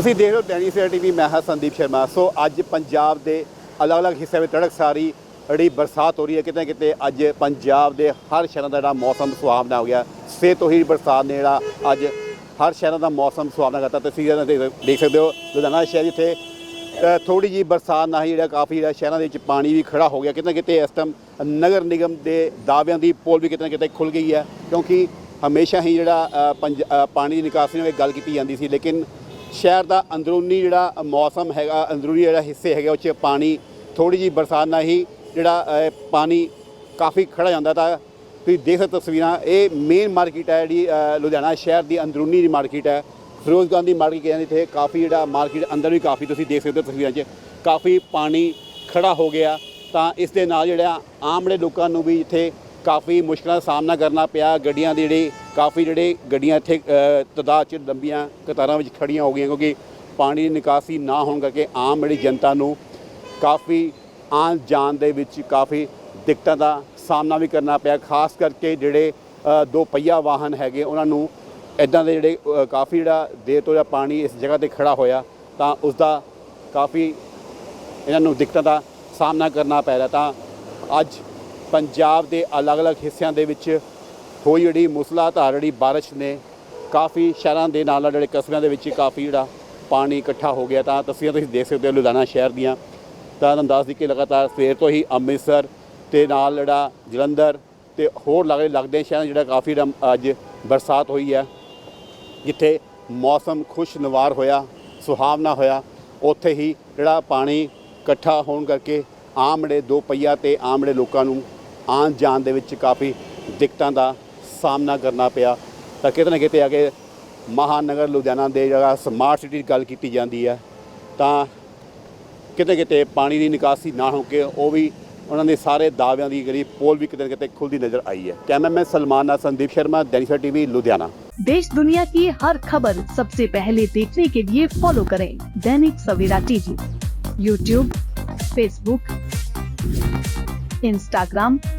ਤੁਸੀਂ ਦੇਖ ਰਹੇ ਹੋ ਡੈਨੀ ਸਵੇਰਾ ਟੀਵੀ, ਮੈਂ ਹਾਂ ਸੰਦੀਪ ਸ਼ਰਮਾ। ਸੋ ਅੱਜ ਪੰਜਾਬ ਦੇ ਅਲੱਗ-ਅਲੱਗ ਹਿੱਸਿਆਂ ਵਿੱਚ ਤੜਕ ਸਾਰੀ ਜਿਹੜੀ ਬਰਸਾਤ ਹੋ ਰਹੀ ਹੈ, ਕਿਤੇ ਨਾ ਕਿਤੇ ਅੱਜ ਪੰਜਾਬ ਦੇ ਹਰ ਸ਼ਹਿਰਾਂ ਦਾ ਜਿਹੜਾ ਮੌਸਮ ਸੁਹਾਵਣਾ ਹੋ ਗਿਆ। ਸਵੇਰ ਤੋਂ ਹੀ ਬਰਸਾਤ ਨੇ ਜਿਹੜਾ ਅੱਜ ਹਰ ਸ਼ਹਿਰਾਂ ਦਾ ਮੌਸਮ ਸੁਹਾਵਣਾ ਕਰਤਾ। ਤੁਸੀਂ ਦੇਖ ਦੇਖ ਸਕਦੇ ਹੋ, ਲੁਧਿਆਣਾ ਸ਼ਹਿਰ ਜਿੱਥੇ ਥੋੜੀ ਜੀ ਬਰਸਾਤ ਨਾਲ ਹੀ ਜਿਹੜਾ ਕਾਫੀ ਜਿਹੜਾ ਸ਼ਹਿਰਾਂ ਦੇ ਵਿੱਚ ਪਾਣੀ ਵੀ ਖੜਾ ਹੋ ਗਿਆ। ਕਿਤੇ ਨਾ ਕਿਤੇ ਇਸ ਟਾਈਮ ਨਗਰ ਨਿਗਮ ਦੇ ਦਾਅਵਿਆਂ ਦੀ ਪੋਲ ਵੀ ਕਿਤੇ ਨਾ ਕਿਤੇ ਖੁੱਲ ਗਈ ਹੈ। ਕਿਉਂਕਿ ਹਮੇਸ਼ਾ ਹੀ ਜਿਹੜਾ ਪੰਜ- ਪਾਣੀ ਦੀ ਨਿਕਾਸੀ ਨੂੰ ਇੱਕ ਗੱਲ ਕੀਤੀ ਜਾਂਦੀ ਸੀ। ਲੇਕਿਨ ਸ਼ਹਿਰ ਦਾ ਅੰਦਰੂਨੀ ਜਿਹੜਾ ਮੌਸਮ ਹੈਗਾ, ਅੰਦਰੂਨੀ ਜਿਹੜਾ ਹਿੱਸੇ ਹੈਗੇ ਉਹ 'ਚ ਪਾਣੀ ਥੋੜੀ ਜੀ ਬਰਸਾਤ ਨਾਲ ਹੀ ਜਿਹੜਾ ਪਾਣੀ ਕਾਫੀ ਖੜਾ ਜਾਂਦਾ ਤਾਂ ਤੁਸੀਂ ਦੇਖ ਸਕਦੇ ਹੋ ਤਸਵੀਰਾਂ। ਇਹ ਮੇਨ ਮਾਰਕੀਟ ਹੈ ਜਿਹੜੀ ਲੁਧਿਆਣਾ ਸ਼ਹਿਰ ਦੀ ਅੰਦਰੂਨੀ ਦੀ ਮਾਰਕੀਟ ਹੈ। ਫਿਰੋਜ਼ ਗਾਂਧੀ ਮਾਰਕੀਟ ਕਹਿੰਦੇ ਇੱਥੇ ਕਾਫੀ ਜਿਹੜਾ ਮਾਰਕੀਟ ਅੰਦਰ ਵੀ ਕਾਫੀ ਤੁਸੀਂ ਦੇਖ ਸਕਦੇ ਹੋ ਤਸਵੀਰਾਂ 'ਚ। ਕਾਫੀ ਪਾਣੀ ਖੜਾ ਹੋ ਗਿਆ ਤਾਂ ਇਸ ਦੇ ਨਾਲ ਜਿਹੜਾ ਆਮ ਜਿਹੜੇ ਲੋਕਾਂ ਨੂੰ ਵੀ ਇੱਥੇ ਕਾਫੀ ਮੁਸ਼ਕਲਾਂ ਦਾ ਸਾਹਮਣਾ ਕਰਨਾ ਪਿਆ। ਗੱਡੀਆਂ ਦੀ ਜਿਹੜੀ ਕਾਫੀ ਜਿਹੜੇ ਗੱਡੀਆਂ ਇੱਥੇ ਅ, ਤਾਦਾਦ 'ਚ ਲੰਬੀਆਂ ਕਤਾਰਾਂ ਵਿੱਚ ਖੜੀਆਂ ਹੋ ਗਈਆਂ ਕਿਉਂਕਿ ਪਾਣੀ ਦੀ ਨਿਕਾਸੀ ਨਾ ਹੋਣ ਕਰਕੇ ਆਮ ਜਿਹੜੀ ਜਨਤਾ ਨੂੰ ਕਾਫੀ ਆਉਣ ਜਾਣ ਦੇ ਵਿੱਚ ਕਾਫੀ ਦਿੱਕਤਾਂ ਦਾ ਸਾਹਮਣਾ ਵੀ ਕਰਨਾ ਪਿਆ। ਖਾਸ ਕਰਕੇ ਜਿਹੜੇ ਦੋ ਪਹੀਆ ਵਾਹਨ ਹੈਗੇ ਉਹਨਾਂ ਨੂੰ ਇਦਾਂ ਦੇ ਜਿਹੜੇ ਕਾਫੀ ਜਿਹੜਾ ਦੇਰ ਤੋਂ ਜਿਹੜਾ ਪਾਣੀ ਇਸ ਜਗ੍ਹਾ ਤੇ ਖੜਾ ਹੋਇਆ ਤਾਂ ਉਸ ਦਾ ਕਾਫੀ ਇਹਨਾਂ ਨੂੰ ਦਿੱਕਤਾਂ ਦਾ ਸਾਹਮਣਾ ਕਰਨਾ ਪੈ ਰਿਹਾ। ਤਾਂ ਅੱਜ ਪੰਜਾਬ ਦੇ ਅਲੱਗ-ਅਲੱਗ ਹਿੱਸਿਆਂ ਦੇ ਵਿੱਚ ਹੋਈ ਜਿਹੜੀ ਮੁਸਲਾਧਾਰ, ਜਿਹੜੀ ਬਾਰਿਸ਼ ਨੇ, ਕਾਫੀ ਸ਼ਹਿਰਾਂ ਦੇ ਨਾਲ ਨਾਲ ਜਿਹੜੇ ਕਸਬਿਆਂ ਦੇ ਵਿੱਚ ਕਾਫੀ ਜਿਹੜਾ ਪਾਣੀ ਇਕੱਠਾ ਹੋ ਗਿਆ। ਤਾਂ ਤਸਵੀਰਾਂ ਤੁਸੀਂ ਦੇਖ ਸਕਦੇ ਹੋ ਲੁਧਿਆਣਾ ਸ਼ਹਿਰ ਦੀਆਂ। ਤਾਂ ਤੁਹਾਨੂੰ ਦੱਸ ਕਿ ਲਗਾਤਾਰ ਸਵੇਰ ਤੋਂ ਹੀ ਅੰਮ੍ਰਿਤਸਰ ਤੇ ਨਾਲ ਜਿਹੜਾ ਜਲੰਧਰ ਤੇ ਹੋਰ ਲੱਗਦੇ ਲੱਗਦੇ ਸ਼ਹਿਰਾਂ ਜਿਹੜਾ ਕਾਫੀ ਜਿਹੜਾ ਅੱਜ ਬਰਸਾਤ ਹੋਈ ਹੈ, ਜਿੱਥੇ ਮੌਸਮ ਖੁਸ਼ਨਵਾਰ ਹੋਇਆ, ਸੁਹਾਵਣਾ ਹੋਇਆ। ਉੱਥੇ ਹੀ ਜਿਹੜਾ ਪਾਣੀ ਇਕੱਠਾ ਹੋਣ ਕਰਕੇ ਆਮੜੇ ਦੋ ਪਹੀਆ ਤੇ ਆਮੜੇ ਲੋਕਾਂ ਨੂੰ ਆਉਣ ਜਾਣ ਦੇ ਵਿੱਚ ਕਾਫੀ ਦਿੱਕਤਾਂ ਦਾ ਸਾਹਮਣਾ ਕਰਨਾ ਪਿਆ ਤਾਂ ਕਿਤੇ ਨਾ ਕਿਤੇ ਆ ਕੇ ਮਹਾਨਗਰ ਲੁਧਿਆਣਾ ਦੇ ਜਿਹੜਾ ਸਮਾਰਟ ਸਿਟੀ ਦੀ ਗੱਲ ਕੀਤੀ ਜਾਂਦੀ ਹੈ ਤਾਂ ਕਿਤੇ ਕਿਤੇ ਪਾਣੀ ਦੀ ਨਿਕਾਸੀ ਨਾ ਹੋ ਕੇ ਉਹ ਵੀ ਉਹਨਾਂ ਦੇ ਸਾਰੇ ਦਾਅਵਿਆਂ ਦੀ ਜਿਹੜੀ ਪੋਲ ਵੀ ਕਿਤੇ ਨਾ ਕਿਤੇ ਖੁੱਲਦੀ ਨਜ਼ਰ ਆਈ ਹੈ ਕੈਮਰਾਮੈਨ ਸਲਮਾਨ ਨਾਲ ਸੰਦੀਪ ਸ਼ਰਮਾ ਦੈਨਿਕ ਟੀਵੀ ਲੁਧਿਆਣਾ देश दुनिया की हर खबर सबसे पहले देखने के लिए फॉलो करें Dainik Savera TV YouTube Facebook Instagram